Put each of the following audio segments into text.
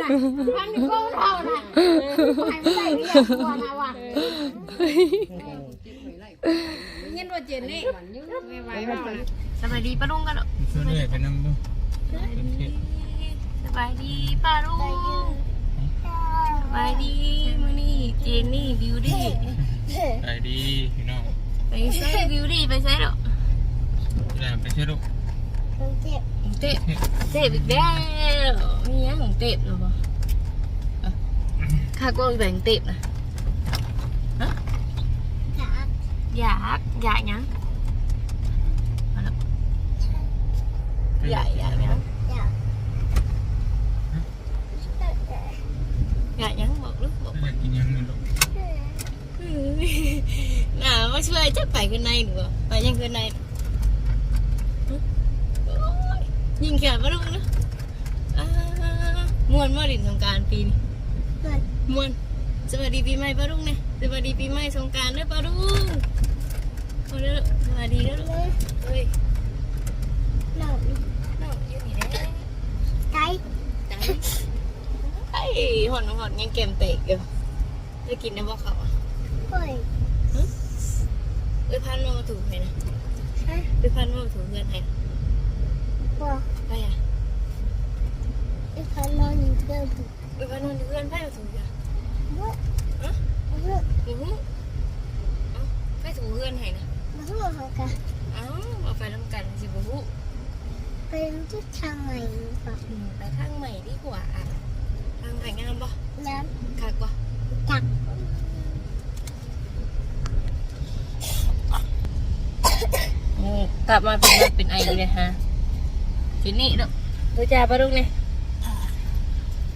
น่ะทำนี่ก็เท่าน่ะไม่ใส่เรียกว่านะว่าเงินว่าเจนนี่ไม่ไหวแล้วนะสบายดีป้าลุงกันเหรอช่วยเรื่อยไปนำดูเป็นเพชรสบายดีป้าลุงสบายดีมือนี้เจนนี่บิวตี้ไปดีพี่น้องไปใช้บิวตี้ไปใช้หรอแล้วไปช่วยลู เตะเตะอีกแล้วมีหยังของเตะหรอบ่อะข้าก็แบ่งเตะนะฮะอยากอยากหยังมาแล้วอยากอยากหยังอยากหยังบอกลูกบอกอยากกินยังไงลูกน่ามาช่วยจะไปขึ้นในหนูอะไปยังขึ้นในโอ้ ยยิงแขนมาลูกนะอ่ามวนมาดินสงกรารปีนี้มวนสวัสดีปีใหม่ป้าลุงเนี่ยสวัสดีปีใหม่สงกรารด้วยป้าลุงเอาเด้อสวัสดีเด้อลูกเฮ้ยน้องอยู่นี่แหละไก่ไอ้หอนหอนยังเกมเตะอยู่จะกินได้บ่เขาอะเอ้ยพันมาถูกให้นะเอ้ยพันมาถูกเพื่อนให้ ไปอะเอ้ยพันนอนอยู่เพื่อนไปมาถูกอะอือฮึเอ้าไปถูกเพื่อนให้นะเอ้าเอาไปทำกันสิบุหุอืมไปทางใหม่ดีกว่าอะทางใหม่งามปะคักปะอืมกลับมาเป็นว่าเป็นไอเลยฮะ ทีนี้เนาะดูจ่าปะลูกเนี่ย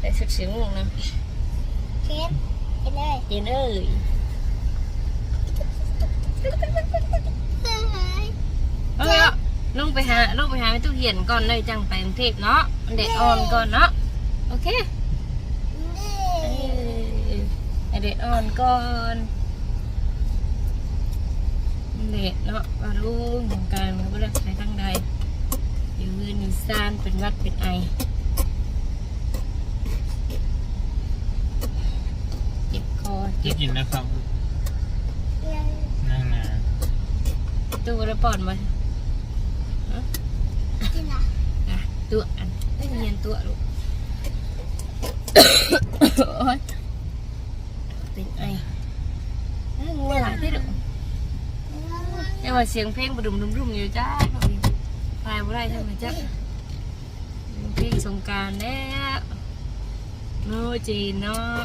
แต่สุดเสียงงงนะเย็นเอ้ยเอาเถอะลงไปหาลงไปหาไปตู้เหียนก่อนเลยจังไปกรุงเทพเนาะมันเด็ดอ่อนก่อนเนาะโอเคเอ้ยให้เด็ดอ่อนก่อนมันเด็ดเนาะว่าลุงของการมันก็ไม่ได้ใช้ทั้งใด อยู่เงินอยู่ซานเป็นหวัดเป็นไอเจ็บคอจะเจ็บกินนะครับนั่งนะตัวแล้วปอดมาอะตัวอันไม่เรียนตัวลูก โอ๊ยเป็นไอน่างัวหลายที่ดุแต่ว่าเสียงเพลงบดุมดุมดุมอยู่จ้าเขาอีกพาย บ่ได้ใช่ไหมจ๊ะพลงสงกรารแล้วโนจีนเนาะ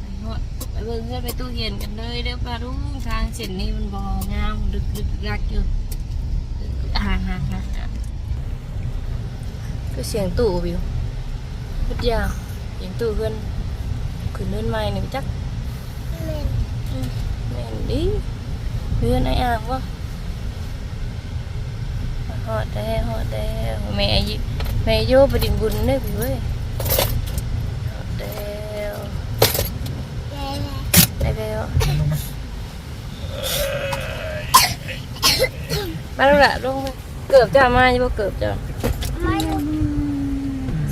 ไปฮอดไปเบิ่งเพื่อนไปตู้เย็นกันเลยเด้อปลาลุงทางเส้นนี้มันบ่งามดึกดึกรักอยู่ห่างห่างห่างห่างก็เสียงตู้วิวพุดยาเสียงตู้เพื่อนขึ้นเลื่อนไม้หนึ่งจักอืม แม่นดิเพื่อนไอ้อ่างวะฮอดแล้วฮอดแล้วแม่ยิแม่โยไปดินบุญได้พี่เว้ยฮอดแล้วได้แล้วมาแล้วละลงมาเกือบจะมาอยู่บ่เกือบจะ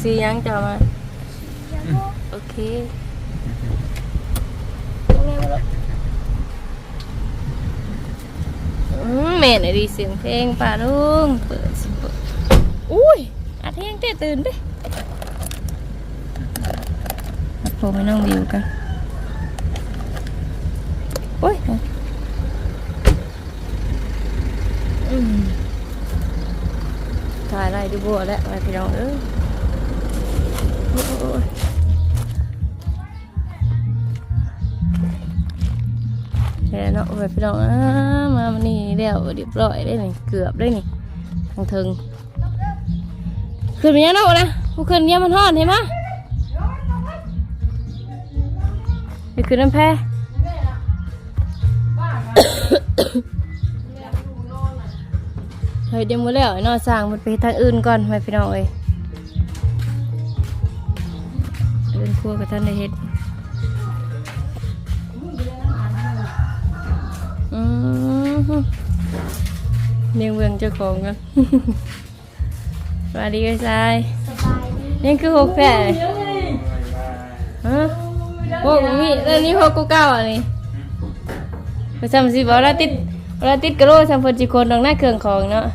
สียังจะมาโอเคลงมาแล้ว แม่น่ะดีเสียงเพลงป่าลุงเปิดสิเปิดอุ้ยอาเที่ยงเต้ตื่นดิมาโผล่ไปน้องวิวกันโอ้ยถ่ายอะไรดูบัวแล้วไปพี่น้องเอ้ยโอ้ ยโอ้ยแค่เนาะไปพี่น้องอ่ามามันนี่เดี๋ยวเรียบร้อยได้นี่เกือบได้นี่ทางถึงขึ้นไปยังเนาะนะผู้ขึ้นยังมันทอดเห็นไหมไปขึ้นน้ำแพเฮ้ยเดี๋ยวมือแล้วไอ้นอสร้างมันไปทางอื่นก่อนไปพี่น้องเอ้ยเดินครัวกับท่านได้เฮ็ด เนียงเบืองเจ้าของกันสวัสดีไอ้ชายสบายดีนี่คือหกแผ่ฮะหกมีแล้วนี่หกกูเก้าอะนี่ประจำสิบอกเราติดเราติดกระโหลกทำเพิ่นจิคนตรงหน้าเครื่องของเนาะ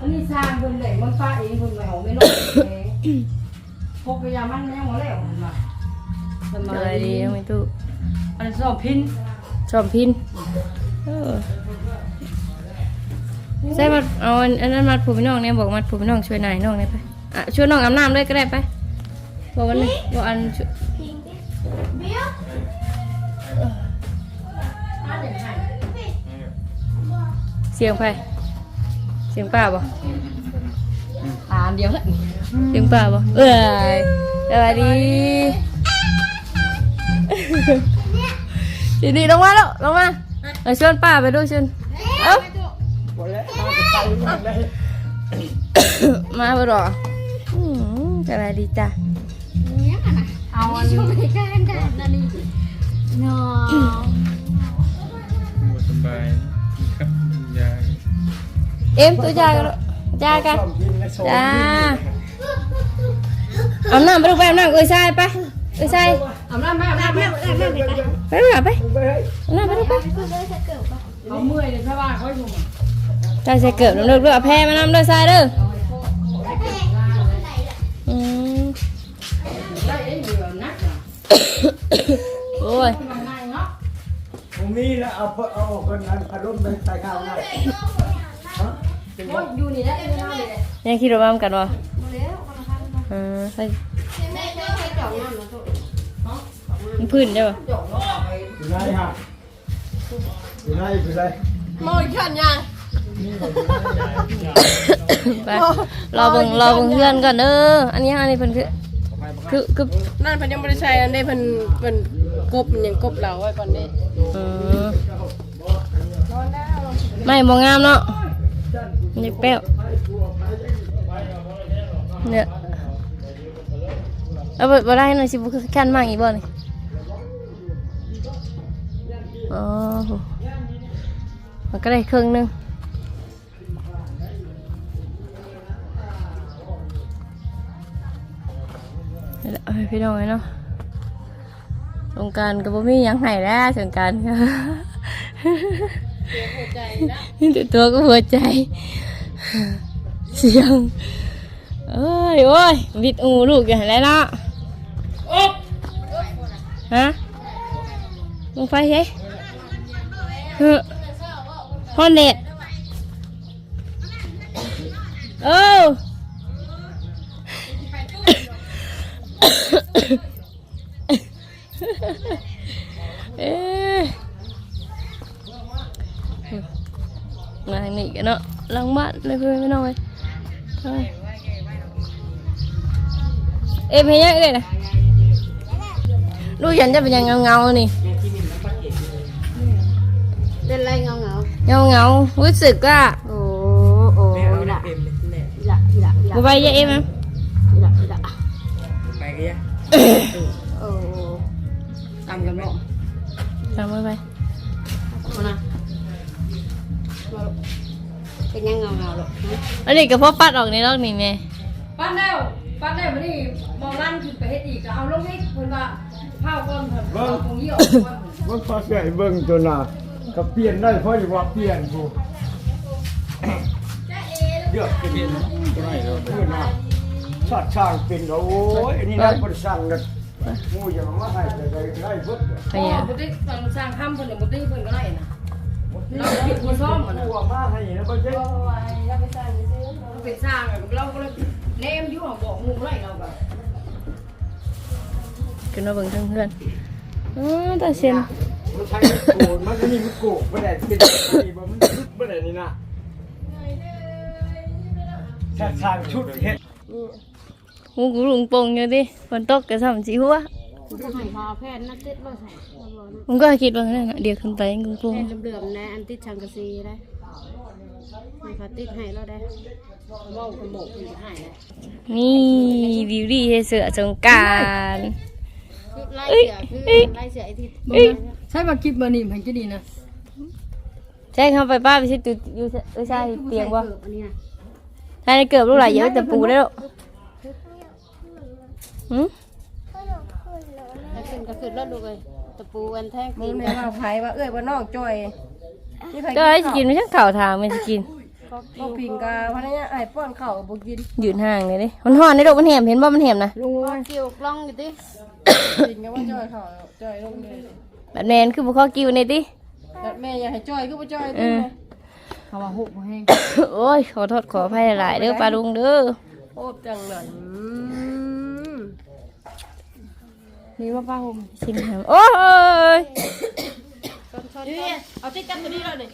อันนี้สร้างคนเลยมันฟ้าเองคนแมวไม่ลงเองพกพยายามมันยังหมดแล้วมันมาสสบาบายยดีดีน้องไม่ตู้อันนี้สอบพินชอบพินเออ ใช่มาเอาอันอันนั้นมัดผูพี่น้องเนี่ยบอกมัดผูพี่น้องช่วยนายน้องเนี่ยไปอะช่วยน้องอาบน้ำด้วยก็ได้ไปบอกวันนี้บอกอันช่วยพิงดิเบี้ยวเสียงไปเสียงป้าบ่อ่านเดียวแหละเสียงป้าบ่เอ้ยสวัสดีดีดีลงมาแล้วลงมา เอาชวนป้าไปด้วยชวนเอ้ามาบ่รออืมสวัสดีจ้ะเนี่ยนะเอาอันช่วยกันได้นั่นนี่เนาะหมดสบายครับยายเอ็มตัวจ้ากันจ้ากันจ้าเอาน้ำไปดูไปเอาน้ำเอ้ยใส่ไปเอ้ยใส่ เอาน้ำแม่น้ำแม่ไปดูไปเอาน้ำไปดูไปเอาเมื่อยเลยใช่ป่ะเขาอยู่จ้าใส่เกิบน้ำเลือดเลือดเอาแพรมานำด้วยใส่เด้ออืมได้เองอยู่นักโอ้ยมันง่ายเนาะผมมีแล้วเอาเพิ่นเอาคนนั้นพัดลมไปใส่ข้าวนะฮะโอ้ยอยู่นี่ได้เองไม่ได้เลยยังคิดว่าบ้ามกันวะเออใส่แม่เจ้าไปจ่องน้ำนะตัวมันพื้นได้ปะหยอกน้องไปอยู่ไหนฮะอยู่ไหนอยู่ไหนมอยขันยังไปรอเบิ่งรอเบิ่งเพื่อนก่อนเด้ออันนี้อันนี้เพิ่นคือคือคือนั่นเพิ่นยังไม่ได้ใช้อันนี้เพิ่นเพิ่นกบมันยังกบเราไว้ก่อนนี้เออไม่มองงามเนาะนี่เปรี้ยวเนี่ยเอาไปบ่ได้หน่อยสิบ่คือขั้นมากอีกบ่นี่ อ๋อโหมันก็ได้ครึ่งหนึงนี่แหละเอาให้พี่น้องไว้เนาะสงกรารก็บ่มีหยังให้แล้วสงกรารก็นี่แต่ตัวก็หัวใจ เสียงเอ้ยโอ้ยวิดอูลูกอย่างไรเนาะฮะลงไฟเฮ้ย เฮ้ยฮอเน็ตโอ้เอ๊มาหนีกันเนาะลังบ้านเลยเพื่อนไม่น้อยไปเอ็มเห็นยังเอ้ยนะลูกยันจะเป็นยังเงาเงานี่ เป็นไรเงาเงาเงาเงาๆรู้สึกว่าโอ้โอ้ยละละละละบไปยะเอ็มนะละละไปกันยังโอ้ตามกันบ่ตามไปไปมานะเป็นยังเงาเงาหรอกอันนี้ก็พอปัดออกในรอบนี้แม่ปั้นแล้วปั้นแล้ววันนี้มองลั่นขึ้นไปเฮ็ดอีกเอาลงนี่เพิ่นว่าข้าวก้อนเพิ่นเอาตรงนี้ออกก่อนเบิ่งพอเสียเบิ่งตัวหน้า ก็เปลี่ยนได้เพราะอยู่ว่าเปลี่ยนผู้เลือกเปลี่ยนก็ได้แล้วตัวหน้าชาติช่างเป็นก็โอ้ยอันนี้ได้บริษัทกันหมู่อย่างมาให้ได้ได้ได้เบิดไปอ๋อยังบ่ได้สั่งสร้างคำเพิ่นน่ะบ่ได้เพิ่นก็ได้นะเราผิดบ่ซ่อมมันน่ะผู้มาให้นะบ่ใช่เราเป็นสร้างอะเราก็เลยแนมอยู่ของบอกหมู่ไรเราแบบขึ้นมาเบิ่งเพื่อนอ๋อตาเซน มันใช้โกนมันก็นี่มันโกกบ่ได้เป็นนี่บ่มันลึกบ่ได้นี่นะชาติช่างชุดเฮ็ดหูกูลุงโปงอยู่ดิฝนตกกระส่ำสีหัวจะให้พอแพทย์นักติดบ่ใส่ผมก็คิดว่านั่นน่ะเดี๋ยวขึ้นไปกุงกุงแพทย์เหลื่อมๆนะอันติดชังกะซีได้มันเขาติดให้เราได้เว้ากระโมกมันให้ได้นี่บิวตี้ให้เสือสงกรารไล่เสือคือไล่เสือไอ้ที่ ใช่มาคิดมานี่มันจะดีนะแจ้งเข้าไปป้าไปสิตุอยู่เออใช่เตียงบ่เกิบอันนี้นะถ้าในเกือบลูกหลานเยอะแต่ปูได้แล้วหืมถ้าขึ้นก็ขึ้นแล้วดูเลยตะปูอันแท่งมึตีงนในกันว่าไผว่าเอ้ยว่าน้องจอยนี่ใครก็ให้สิกินไม่ใช่ข่าวทางไม่สิกิน ก็บ่พิงกาพะเนี่ยไอ้ป้อนข้าวบ่กินยืนห่างเลยดิมันห่อนในดอกมันแหมเห็นบ่มันแหมนะลุงว่ากิ้วกล้องอยู่ดิกินก็ว่าจอยข้าวจอยลงเลยแบบแมนคือบุข้อกิวในติแต่แม่อยากให้จอยคือบ่จอยเอติอเขาว่าหุบบ่แห้งโอ้ยขอโทษขออภัยหลายๆเด้อปลาลุงเด้อโอบจังหน่อยนี่ว่าป้าผมชิมแฮมโอ้ยต้นชนนี่เอาติ๊กกับตัวนี้แล้วนี่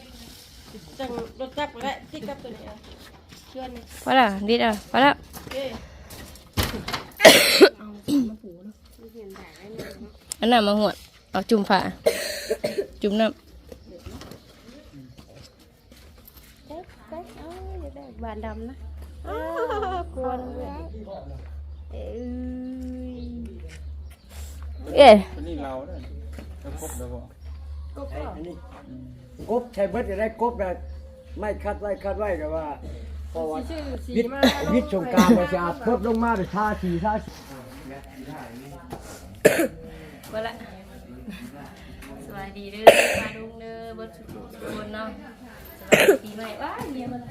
จังรถจักรไปแล้วติ๊กกับตัวนี้เอาเชื่อนนี่พอละดิดอะพอละเอ้ยอันน้ำมาหวด เอาจุ่มฝาจุ่มน้ำบานดำนะกวนเอ้ยเอ๊ะนนี้เราได้แล้วครบแล้วบ่อันนี้กบใช้เบิดจะได้กบแบบไม่คัดไว้คัดไว้ก็ว่าพราะว่าชื่อวิทย์มาวิทย์สงการเราจะอาบพดลงมาไปทาสีทาสีพอละ สวัสดีเด้อปลาลุงเด้อบดสุดทุกคนเนาะสวัสดีใหม่ว้ายเมียมัน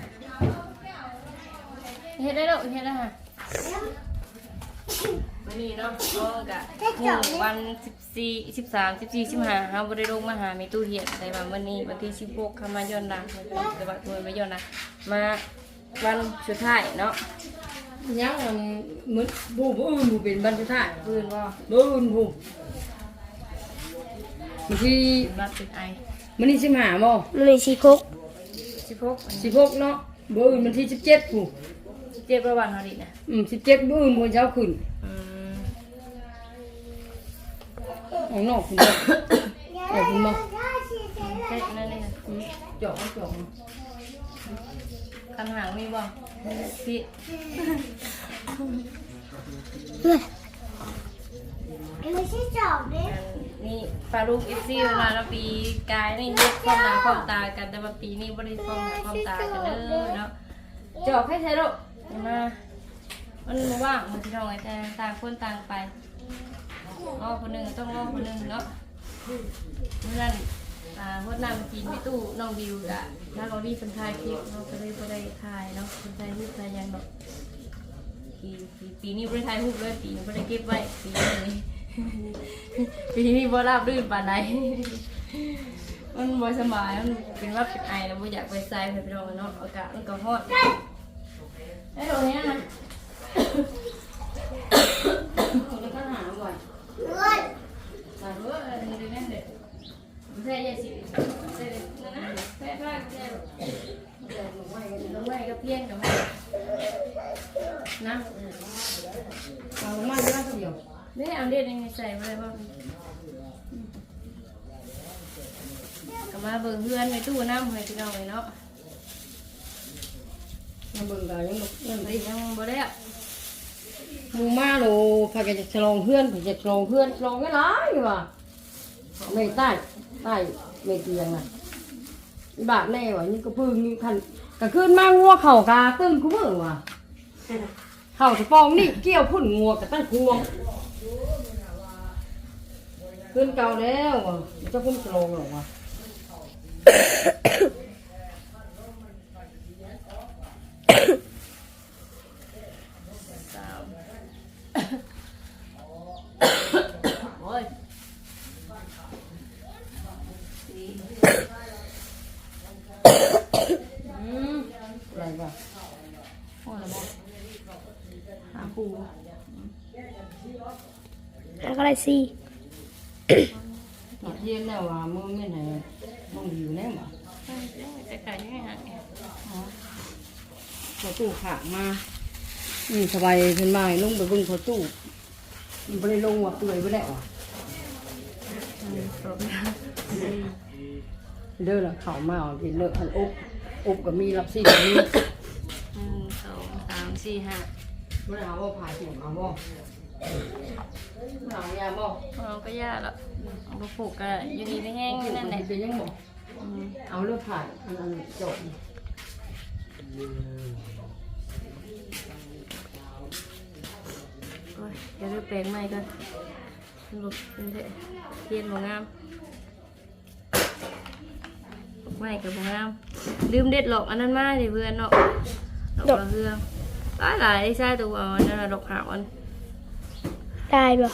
เฮ็ดได้แล้วเฮ็ดแล้วฮะวันนี้เนาะก็กะวันสิบสี่สิบสามสิบสี่สิบห้าเราบริลงมาหามีตู้เหียนแต่ว่าวันนี้วันที่สิบหกเขามาย้อนหลังแต่ว่าตัวมาย้อนหลังมาวันสุดท้ายเนาะยังมันมึนบูบูอื่นบูเป็นบรรทุกท่าปืนว่าบูอื่นบู มันที่รัดติดไอมันนี่สิบห้าบ่มันเลยสิบหกสิบหกสิบหกเนาะบูอื่นมันที่สิบเจ็ดผู้เจ็บประวันเขาดินะอืมสิบเจ็ดบูอื่นบูเช้าขึ้นอืมของนอกคุณเจ้าออกคุณบ่ใช่นั่นเลยอืมจอกจอกคันหางมีบ่พี่ นี่ปลาลูกเอฟซีเวลาเราปีกายนี่เฮ็ดความหนาความตากันแต่ว่าปีนี้บ่ได้ความหนาความตากันเด้อเนาะจอกให้ใช่ลูกเดี๋ยวมามันว่างมันจะทำไงแต่ต่างคนต่างไปรอคนหนึ่งต้องรอคนหนึ่งเนาะเมื่อนั้นอ่าพดน้ำกินในตู้น้องบิวกะถ้าเราดีเป็นทายคลิปเนาะก็เลยบ่ได้ทายเนาะเป็นทายรูปทายยังเนาะปีปีปีนี้บ่ได้ทายรูปเลยปีนี้บ่ได้เก็บไว้ปีนี้ ปีนี้บ่ราบรื่นปานใดมันบ่สบายมันเป็นว่าเป็นไอแล้วบ่อยากไปใส่ไปพี่น้องเนาะอากาศมันก็ร้อนไอ้ตรงนี้นะแล้วก็หาบ่อยหาเพื่ออะไรนี่นั่นเด็ดแค่ยาสีแค่นั่นนะแค่ผ้าแค่เดี๋ยวหนูไหวกันแล้วไหวก็เพี้ยนกับมันนะเอามาเยอะเดียว นี่เอาเด็ดยังไงใส่มาเลยบ้างก็มาเบิ่งเพื่อนในตู้น้ำให้พี่น้องเลยเนาะมาเบิ่งกันยังบ่ยังไปยังบ่ได้หมูมาโลพากันจะฉลองเพื่อนพาจะฉลองเพื่อนฉลองไม่ร้ายว่ะไม่ใต้ใต้ไม่เตียงน่ะบาดแน่ว่ะนี่ก็พึ่งนี่คันก็ขึ้นมางัวเข่ากาตึ้งกูเบิ่งว่ะเข่าจะปองนี่เกี่ยวพุ่นงัวกับตั้งพวง ขึ้นเก่าแล้วว่ะเจะพุ่งฉลองหรอกว่ะสามโอ้ยสี่อืมอะไรว่ะโอ้ยละบ่หาปูแล้วก็ได้สี่หนัก เย็นแล้วว่ะมึงไม่ไหนมึงอยู่แน่ว่ะจะขายยังไงฮะเนี่ยพอตู้ขามาอืมสบายขึ้นมาให้ลุงไปเบึงพอตู้มันไม่ได้ลงว่ะเปื่อยไปแล้วว่ะเด้อละเข่ามาเอากินเลอะอันอบอบก็มีรับซี่ก็มีหนึ่งสองสามสี่ห้าไม่ได้เอาว่าผ่าเสียงเอาบ่ไม่เอายาบ่เราก็ยากละเอาไปปลูกกันอยู่ดีไม่แห้งอยู่นั่นแหละเป็นยังบ่เอาเลือดผ่านอันอันจบโอ้ยเดี๋ยวเลือกแปลงใหม่ก่อนหลุดเป็นเถอะเทียนบ่งามไม่กับบ่งามลืมเด็ดหลอกอันนั้นมาดิเพื่อนเนาะดอกกระเฮืองหลายหลายใช่ตัวเอาอันนั้นน่ะดอกขาวอัน ได้บ่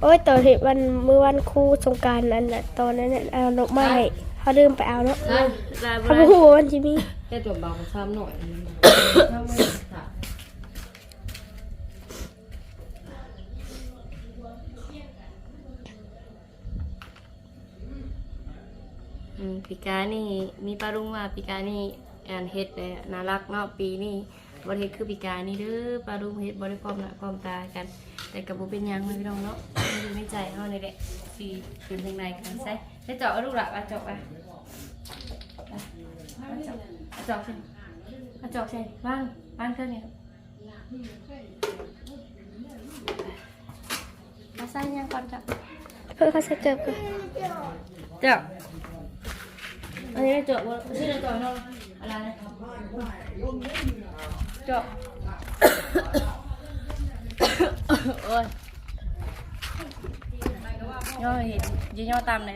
โอ้ยตอนที่วันเมื่อวันครูสงกรารนั้นน่ะตอนนั้นน่ะเอาดอกไม้ให้เขาลืมไปเอาเนาะได้ได้บ่เขาได้บอกว่ามันจะมีแค่ตัวเบาซ้ำหน่อยถ้าไม่ขาดอืมปีกานี่มีปลารุงว่าปีกานี่อันเฮ็ดเลยน่ารักเนาะปีนี้ บ่ได้เฮ็ดคือปีกานี่เด้อปลารุงเฮ็ดบ่ได้พร้อมหน้าพร้อมตากัน แต่ก็บ่เป็นหยังเลยพี่น้องเนาะมันอยู่ในใจเฮานี่แหละสิเป็นจังไดกันใส่ได้เจาะเอาลูกหล่ะมาเจาะไปมาเจาะมาเจาะใช่มาเจาะใช่วางวางเครื่องนี่มาใส่ยังก่อนจ้ะเพื่อเขาจะเกิดกันเจาะอันนี้ได้เจาะบ่ชื่อได้เจาะเนาะ อะไรนะเจาะโอ้ยย่อเห็นยืนย่อตามไหน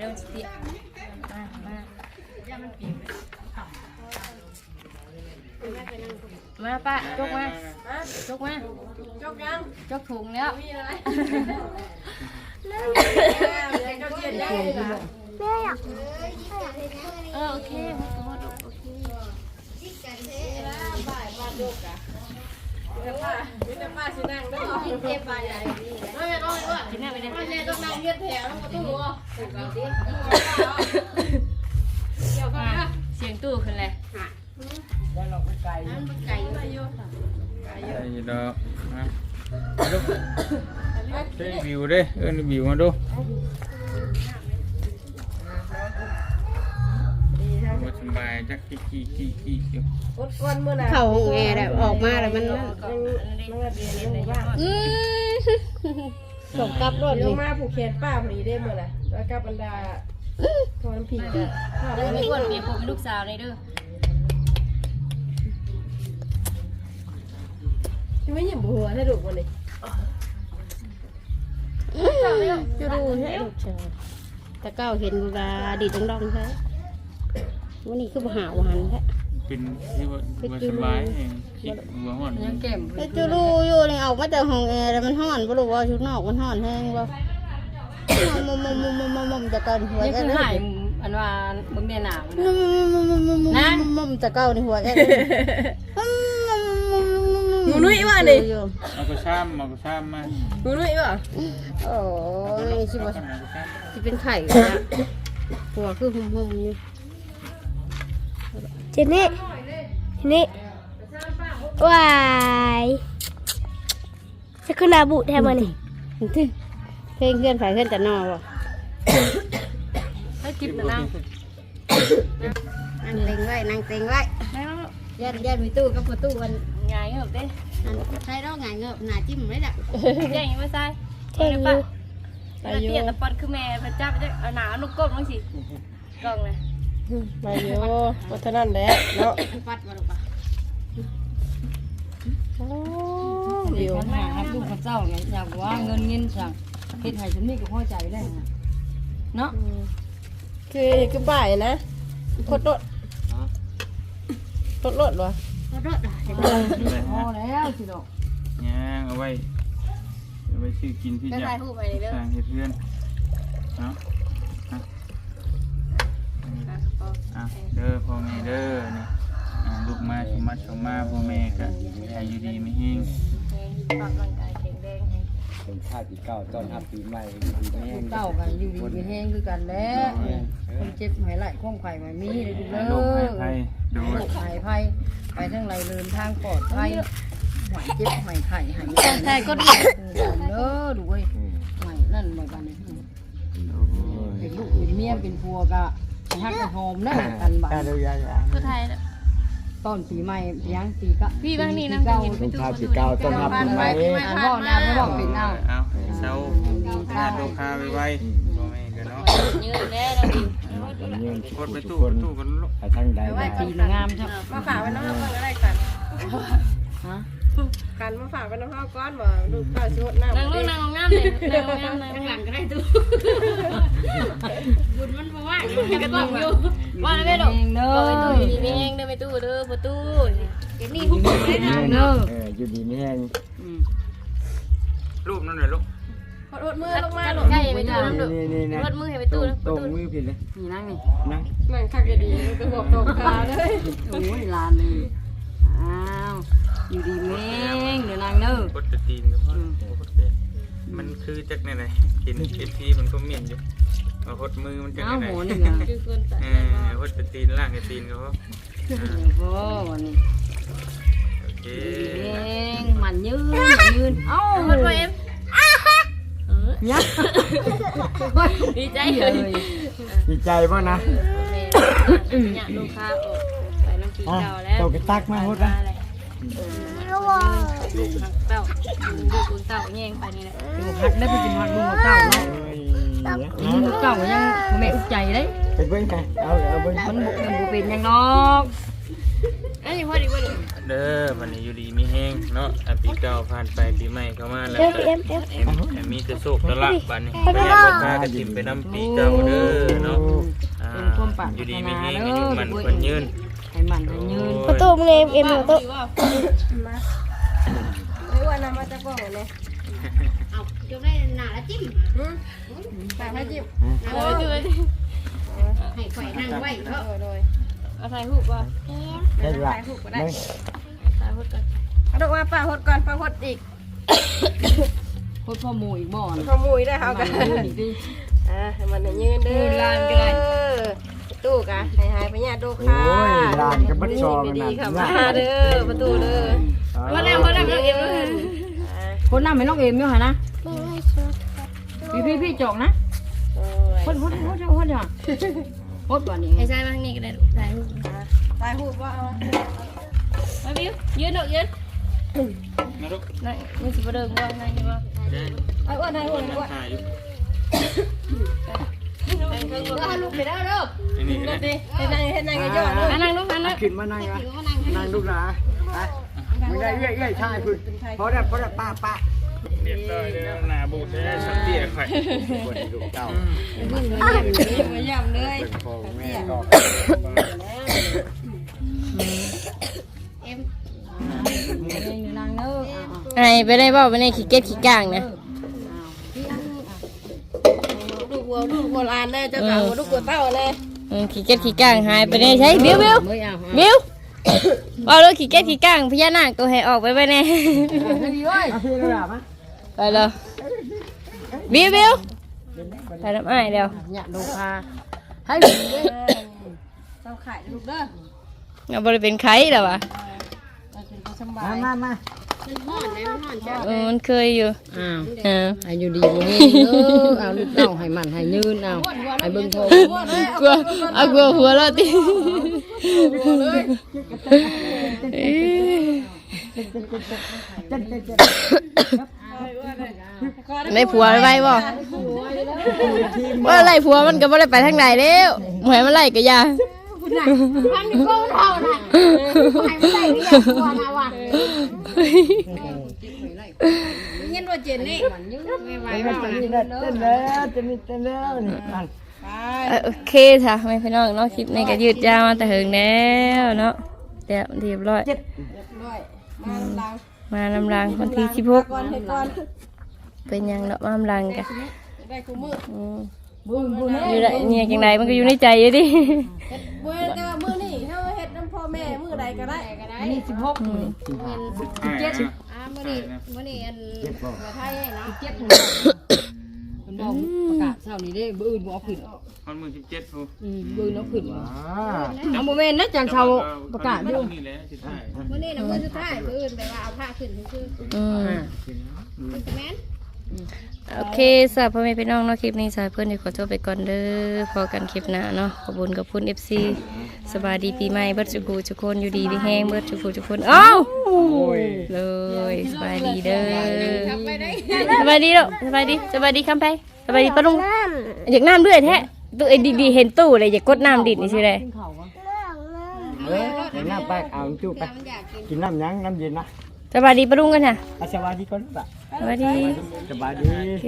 เลยแม่ต้องนั่งเรียดแถวต้องตู้เสียงตู้ขึ้นเลยได้เราไปไกลไอ้ดอกมาดูเฮ้ยวิวด้เอิ้นวิวมาดู บายจักกี้กี้กี้กี้อยู่เข่าแอร์แบบออกมาแล้วมันอืมส่งกลับรถเดี๋ยนี่วมาผูกแขนป้าพอดีได้หมดเลยแล้วกับบรรดาพอน้ำพริกอะข้าวแล้วมีคนมีผมเป็นลูกสาวในเด้อที่ไม่หยิบหัวให้ดูวันนี้จะดูใช่ลูกชยแต่เก้าเห็นเวลาดีตรงดองใช่ วันนี้คือบ่หาวันแท้ เป็นที่ว่าบ่สบายเองคิดว่าฮ้อนยังเก็บแต่จูรูอยู่นี่ออกมาจากห้องแอร์แล้วมันห้อนบ่รู้ว่าชุดนอกมันห้อนแห้งบ่มุมมุมมุมมุมมุมมุมจะเก่าหัวนี่แค่คือเลยหายอันว่าเบิ่งเดียหนาวมุมมุมมุมมุมมุมมุมมุมจะเก่าในหัวแค่เลยหมูนุ่ยว่ะนี่ เอาก็ช้ำเอาก็ช้ำมาหมูนุ่ยว่ะโอ้ยสิบ่เอาก็ช้ำสิเป็นไข่นะหัวคือหุ่มหุ่มอยู่ เจนนี่เจนนี่วายจะขึ้นอาบุแทนมันนี่เพลงเพื่อนฝ่ายเพื่อนจะนอบ่ให้กินแต่นั่งนั่งเต็งไว้นั่งเต็งไว้นั่งยันยันมีตู้กับประตูวันไงายเงือบเด้อันใช้ดอกไงเงือบหน้าจิ้มไม่ได้ใหญ่ไม่ใช่เท่อยู่เตี้ยตะปอนคือแม่พระเจ้าจะเอาหนาลูกกบมั้งสิกล้องเลย มาโยวัฒนันแหละเนาะปัดมาลูกปะเดี๋ยวหาลูกพระเจ้าไงอยากว่าเงินเงินสั่งเฮ็ดให้ฉันนี่ก็พอใจได้นะเนาะคือคือบ่ายนะโคตรรถรถรถวะรถรถอะพอแล้วสิดอกย่างเอาไว้เอาไว้ซื้อกินที่ก็อยาถ่ายกรูปไปเลยเด้อสร้างเฮ็ดเพื่อนเนาะอะ อะเด้อพ่อแม่เด้อนี่อ่าลูกมาสมมาสมมาพ่อแม่ก็ให้อยู่ดีไม่หิ้งปรับร่างกายแข็งแรงให้เป็นชาติเก่าต้อนรับปีใหม่ปีแม่งเจ้ากันอยู่ดีมีแห้งคือกันแหล้วคนเจ็บหายไหลข้องไข่ไม่มีเลยดูเลให้ลูกให้ไผยโดยหายภัยไปทั้งไรเดินทางปลอดภัยหายเจ็บหายไข่หายใช่ก็ดีเด้อดูเว้ยหายนั่นหมายกันนี่เป็นลูกเป็นเมียเป็นผัวกะ ฮักกันหอมนะกันบ้าได้นเลยายก็ถ่ายแล้วต้นปีใหม่ยังปีกะพี่บางนี่นะเก้าเห็นลูกชาติเก่าต้อนรับปีใหม่อ่านบอกนะไม่บอกเป็นเอาเอาเศร้าหน้าดูคาไวไว้พ่อแม่ก็นอยืนแน่เราดิวยืนกดไปทุตู้กคนตู้กันลูกไปทางใดได้ตีงามจังมาฝากไว้น้องเฮาก่อนก็ได้กันฮะ กันมาฝากไว้น้องเฮาก่อนบ่ลูกข้าวสิหดน้ำนั่งลงนั่งลงน้ำเลยนั่งลงน้ำเลยข้างหลังก็ได้ตู้บุญมันมาว่างมันกระต้องอยู่ว่าแล้วไม่หรอกเองเด้บอกไปตู้ออยู่ดีเองเด้อไปตู้เด้อประตูเดี๋ยวนี้ทุกคนได้ทำเด้อเอออยู่ดีไม่แห้งรูปนั่นเลยลูกหดมือลงมามาหลูลกใกล้ไปตู้น้ำดุนี่นี่นะรถมือให้ไปตู้นะตรงมือผิดเลยนี่นั่งนี่นั่งนั่งคักจะดีมันก็บอกตกขาเลยโอ้ยลานนี่อ้าว อยู่ดีแม่งเดี๋ยวนางเด้อกดจะตีนก็พอโอเคมันคือจากไหนไหนกินกินทีมันก็เมียนอยู่เอาหดมือมันจากเอ้าไหนโหไหนนี่ไงคือคนใส่เออหดจะตีนล่างจะตีนก็พออ่าโอ้วันนี้โอเคแม่งมันยืนมันยืนเอ้าหมดไปเอ็มยักดีใจเลเลยยดีใจป่ะนะเนี่ยลูกค้าออกใส่น้ำปีอะเก่าแล้ว ตกกระตักมาหดนะ ลูกเต้าลูกคุณเต้าแย่งไปนี่แหละดูพักได้ไปกินพักลุงเก่าเนาะเอ้ยลุงเก่ายังแม่อุกใจเลยไปเบิ่งไงเอาเอาเบิ่งมันบุกมันบุเป็นยังนอกเอ้ยพอดีพอดีเด้อวันนี้อยู่ดีมีแห้งเนาะอะปีเก่าผ่านไปปีใหม่เข้ามาแล้วเอฟก็เอฟเอฟเห็นแต่มีแต่โศกตะละบัดนี้พยายามบอกพากระถิ่มไปน้ำปีเก่าเด้อเนาะอ่าอยู่ดีมีแห้งอายุมันคนยืน ให้มันให้ยืนประตูมันเอ็มเอ็มประตูหรือว่านำมาจากกล้องเลยเอาจงได้หน้าละจิ้มฝากให้จิ้มเออคือให้ข่อยนั่งไว้เถอะเออโดยเอาถ่ายรูปป่ะได้ละถ่ายรูปก็ได้เบิ่งถ่ายรูปกันเอาดอกมาป้าหดก่อนป้าหดอีกโคตรพ่อหมูอีกบ่อนขโมยได้เฮากันยืนอีกดิอ่าให้มันให้ยืนเด้อยืนลานก็ได้ ตู้กะให้หายไปญาติโดโอ้ค่ะยลานกับบัดซองดีนั่นๆค่ะนะมาเด้อประตูเด้อมาแล้วมาแล้วมาเอ็มเลยคนน้ำให้น้องเอ็มอยู่หะนะพี่พี่พี่จอกนะคนคนคนคนคนจ้ะคนก่อนนี่ไอ้ชายมาทางนี้ก็ได้ถ่ายรูปถ่ายรูปว่าเอามาบิวยืนดอกยืนนะลูกนั่งมึงสิบ่เดินว่านั่งอยู่ว่าไอ้อ้วนไอ้อ้วนไอ้อ้วน ถ่ายอยู่เอาลูกไปได้เด้อนนี้ก็ได้เฮ็ดนางเฮ็ดนางย่อเด้อนั่งลูกนั่งลูกขึ้นมานั่งนะนั่งลูกหลาไมึงได้เอ้ยเอ้ยชายพึ่งพอได้พอได้ป้าป้าเรียบร้อยแล้วหน้าบูดได้สักเตี้ยข่อยคนลูเต่ามาย่ำเลยเป็นพ่อแม่ก็เนื้อไอ้ไปได้บ่ไปในขี้เก็ตขี้กลางนะ ลูก วัวลูกโบราณเด้อเจ้าเก่าลูกวัวเต้าเลยอืมขี้เก็ตขี้กลางหายไปได้ใช่บิวบิวไม่เอาบิวว่าลูกขี้เก็ตขี้กลางพญานาคตัวให้ออกไปไปแน่ ดีเว้ยไปเลยบิวบิวไปน้ำไอ้ายเดียวเนี่ยดูคาให้เจ้าไข่ลูกเด้อเอาบริเป็นไข่แล้ววะมามามา เออมันเคยอยู่อ้าวเออให้อยู่ดีบ่เฮงเออเอาลูกเต้าให้มันให้ยืนเอาให้เบิ่งโทกลัวเอากลัวหัวเราะติเอ้ยได้ผัวไว้บ่ว่าไล่ผัวมันก็บ่ได้ไปทางไหนแล้วหมวยมันไล่ก็อยาพันนี่ก็เท่าน่ะให้มันได้เรียกว่านะว่า เงินว่าเจนนี่ไม่ไหวเต้นว่านี่นะเต้นแล้วเต้นนี่เต้นแล้วนี่นั่นเออโอเคค่ะไม่พี่น้องเนาะคลิปนี้ก็ยืดยาวมาแต่เหิงแล้วเนาะเดี๋ยวเรียบร้อยมาลำลังมานำรางวันที่สิบหกก่อนเฮ็ดก่อนเป็นหยังเนาะมานำรางกันได้คู่มืออืมอยู่ได้เนี่ยจังไดมันก็อยู่ในใจอยู่ดิ มือแต่ว่ามือนี่เฮาเฮ็ดน้ำพ่อแม่มือใดก็ได้ก็ได้นี่16อืมเจ็ดอ่ามื้อนี้มื้อนี้อันเจ็บบ่เรือไทยเนาะเจ็บเพิ่นบอกประกาศเช้านี้เด้บ่อื่นบ่เอาขึ้นคนมือสิบเจ็ดผู้อืมบ่อื่นเอาขึ้นอ่าเอาบ่แม่นนะจังเช้าประกาศอยู่นี่แหละสิถ่ายมื้อนี้น่ะมื้อสุดท้ายมื้ออื่นไปว่าเอาผ้าขึ้นซื่ออืมๆคือแม่น โอเคสำหรับพ่อแม่พี่น้องเนาะคลิปนี้สายเพื่อนเดี๋ยวขอโทษไปก่อนเด้อพอกันคลิปหน้าเนาะขอบคุณกับคุณ FC สบายดีปีใหม่เบิดจุกูจุกคนอยู่ดีมีแห้งเบิดจุกูจุกคนเอ้าโอ้ยเลยสบายดีเด้อสบายดีลูกสบายดีสบายดีคำไปสบายดีปะลุงอยากน้ำเดือดแท้ตู้ไอ้ดีๆเห็นตู้เลยอยากกดน้ำดิดนี่สิเลยเออเดี๋ยวน้ำไปเอาจุไปกินน้ำยังน้ำเย็นนะ สบายดีปะลุงกันค่ะอาสวัสดีก่อนป่ะสวัสดีสบายดี โอเค